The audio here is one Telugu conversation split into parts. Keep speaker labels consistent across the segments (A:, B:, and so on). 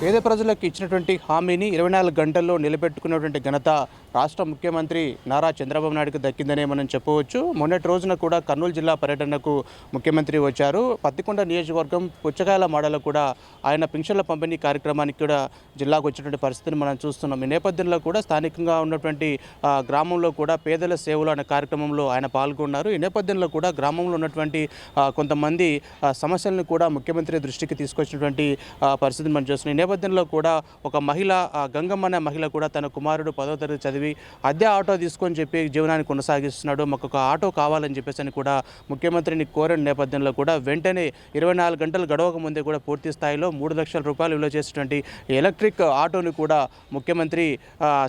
A: పేద ప్రజలకు ఇచ్చినటువంటి హామీని ఇరవై నాలుగు గంటల్లో నిలబెట్టుకున్నటువంటి ఘనత రాష్ట్ర ముఖ్యమంత్రి నారా చంద్రబాబు నాయుడుకు దక్కిందనే మనం చెప్పవచ్చు. మొన్నటి రోజున కూడా కర్నూలు జిల్లా పర్యటనకు ముఖ్యమంత్రి వచ్చారు. పత్తికొండ నియోజకవర్గం పుచ్చకాయల మాడలో కూడా ఆయన పింఛన్ల పంపిణీ కార్యక్రమానికి కూడా జిల్లాకు వచ్చినటువంటి పరిస్థితిని మనం చూస్తున్నాం. ఈ నేపథ్యంలో కూడా స్థానికంగా ఉన్నటువంటి గ్రామంలో కూడా పేదల సేవలు అనే కార్యక్రమంలో ఆయన పాల్గొన్నారు. ఈ నేపథ్యంలో కూడా గ్రామంలో ఉన్నటువంటి కొంతమంది సమస్యలను కూడా ముఖ్యమంత్రి దృష్టికి తీసుకొచ్చినటువంటి పరిస్థితిని మనం చూస్తున్నాం. నేపథ్యంలో కూడా ఒక మహిళ గంగమ్మ అనే మహిళ కూడా తన కుమారుడు పదో తరగతి చదివి అద్దె ఆటో తీసుకొని చెప్పి జీవనాన్ని కొనసాగిస్తున్నాడు మాకు ఒక ఆటో కావాలని చెప్పేసి అని కూడా ముఖ్యమంత్రిని కోరిన నేపథ్యంలో కూడా వెంటనే ఇరవై నాలుగు గంటలు గడవక ముందే కూడా పూర్తి స్థాయిలో మూడు లక్షల రూపాయలు విలువ చేసినటువంటి ఎలక్ట్రిక్ ఆటోని కూడా ముఖ్యమంత్రి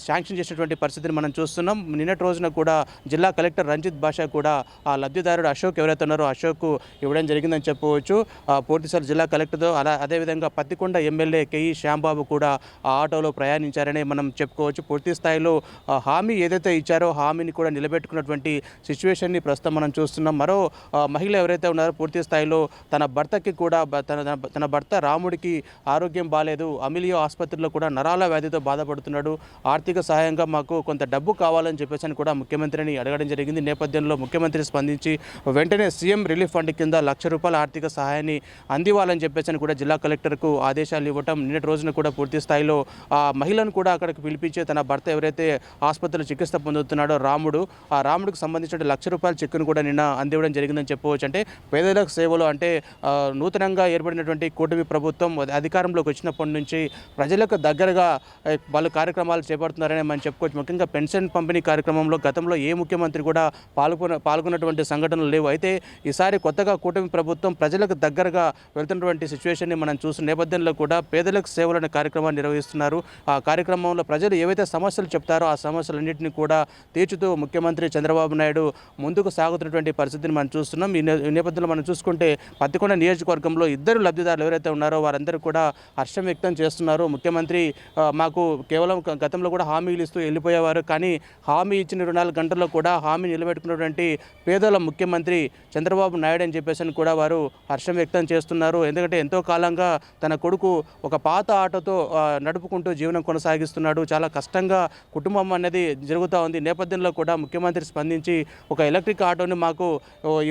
A: శాంక్షన్ చేసినటువంటి పరిస్థితిని మనం చూస్తున్నాం. నిన్నటి రోజున కూడా జిల్లా కలెక్టర్ రంజిత్ భాషా కూడా ఆ లబ్ధిదారుడు అశోక్ ఎవరైతే ఉన్నారో అశోక్ ఇవ్వడం జరిగిందని చెప్పవచ్చు. ఆ, పూర్తిసారి జిల్లా కలెక్టర్తో అలా అదేవిధంగా పత్తికొండ ఎమ్మెల్యే కేఈ శ్యాంబాబు కూడా ఆ ఆటోలో ప్రయాణించారని మనం చెప్పుకోవచ్చు. పూర్తి స్థాయిలో హామీ ఏదైతే ఇచ్చారో హామీని కూడా నిలబెట్టుకున్నటువంటి సిచ్యువేషన్ని ప్రస్తుతం మనం చూస్తున్నాం. మరో మహిళ ఎవరైతే ఉన్నారో పూర్తి స్థాయిలో తన భర్తకి కూడా తన తన- భర్త రాముడికి ఆరోగ్యం బాగాలేదు అమిలియో ఆసుపత్రిలో కూడా నరాల వ్యాధితో బాధపడుతున్నాడు. ఆర్థిక సహాయంగా మాకు కొంత డబ్బు కావాలని చెప్పేసి అని కూడా ముఖ్యమంత్రిని అడగడం జరిగింది. నేపథ్యంలో ముఖ్యమంత్రి స్పందించి వెంటనే సీఎం రిలీఫ్ ఫండ్ కింద లక్ష రూపాయల ఆర్థిక సహాయాన్ని అందివ్వాలని చెప్పేసి అని కూడా జిల్లా కలెక్టర్కు ఆదేశాలు ఇవ్వటం నిన్నటి రోజున కూడా పూర్తి స్థాయిలో ఆ మహిళను కూడా అక్కడికి పిలిపించి తన భర్త ఎవరైతే ఆసుపత్రిలో చికిత్స పొందుతున్నాడో రాముడు ఆ రాముడికి సంబంధించిన లక్ష రూపాయల చెక్కును కూడా నిన్న అందివ్వడం జరిగిందని చెప్పవచ్చు. అంటే పేదలకు సేవలు అంటే నూతనంగా ఏర్పడినటువంటి కూటమి ప్రభుత్వం అధికారంలోకి వచ్చినప్పటి నుంచి ప్రజలకు దగ్గరగా వాళ్ళు కార్యక్రమాలు చేపడుతున్నారని మనం చెప్పుకోవచ్చు. ముఖ్యంగా పెన్షన్ పంపిణీ కార్యక్రమంలో గతంలో ఏ ముఖ్యమంత్రి కూడా పాల్గొన పాల్గొన్నటువంటి సంఘటనలు లేవు. అయితే ఈసారి కొత్తగా కూటమి ప్రభుత్వం ప్రజలకు దగ్గరగా వెళ్తున్నటువంటి సిచ్యువేషన్ని మనం చూసిన నేపథ్యంలో కూడా పేదలకు సేవలు అనే కార్యక్రమాన్ని నిర్వహిస్తున్నారు. ఆ కార్యక్రమంలో ప్రజలు ఏవైతే సమస్యలు చెప్తారో ఆ సమస్యలన్నింటినీ కూడా తీర్చుతూ ముఖ్యమంత్రి చంద్రబాబు నాయుడు ముందుకు సాగుతున్నటువంటి పరిస్థితిని మనం చూస్తున్నాం. ఈ నేపథ్యంలో మనం చూసుకుంటే పత్తికొండ నియోజకవర్గంలో ఇద్దరు లబ్ధిదారులు ఎవరైతే ఉన్నారో వారందరూ కూడా హర్షం వ్యక్తం చేస్తున్నారు. ముఖ్యమంత్రి మాకు కేవలం గతంలో కూడా హామీలు ఇస్తూ వెళ్ళిపోయేవారు. కానీ హామీ ఇచ్చిన రెండు నాలుగు గంటల్లో కూడా హామీ నిలబెట్టుకున్నటువంటి పేదల ముఖ్యమంత్రి చంద్రబాబు నాయుడు అని చెప్పేసి అని కూడా వారు హర్షం వ్యక్తం చేస్తున్నారు. ఎందుకంటే ఎంతో కాలంగా తన కొడుకు ఒక పాత ఆటోతో నడుపుకుంటూ జీవనం కొనసాగిస్తున్నాడు. చాలా కష్టంగా కుటుంబం అనేది జరుగుతూ ఉంది. నేపథ్యంలో కూడా ముఖ్యమంత్రి స్పందించి ఒక ఎలక్ట్రిక్ ఆటోని మాకు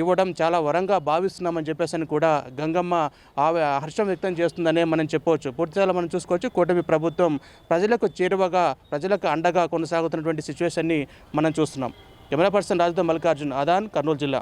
A: ఇవ్వడం చాలా వరంగా భావిస్తున్నామని చెప్పేసి అని కూడా గంగమ్మ ఆమె హర్షం వ్యక్తం చేస్తుందనే మనం చెప్పవచ్చు. పూర్తిగా మనం చూసుకోవచ్చు. కూటమి ప్రభుత్వం ప్రజలకు చేరువగా ప్రజలకు అండగా కొనసాగుతున్నటువంటి సిచ్యువేషన్ని మనం చూస్తున్నాం. కెమెరా పర్సన్ రాజుతో మల్లికార్జున్ అదాన్ కర్నూలు జిల్లా.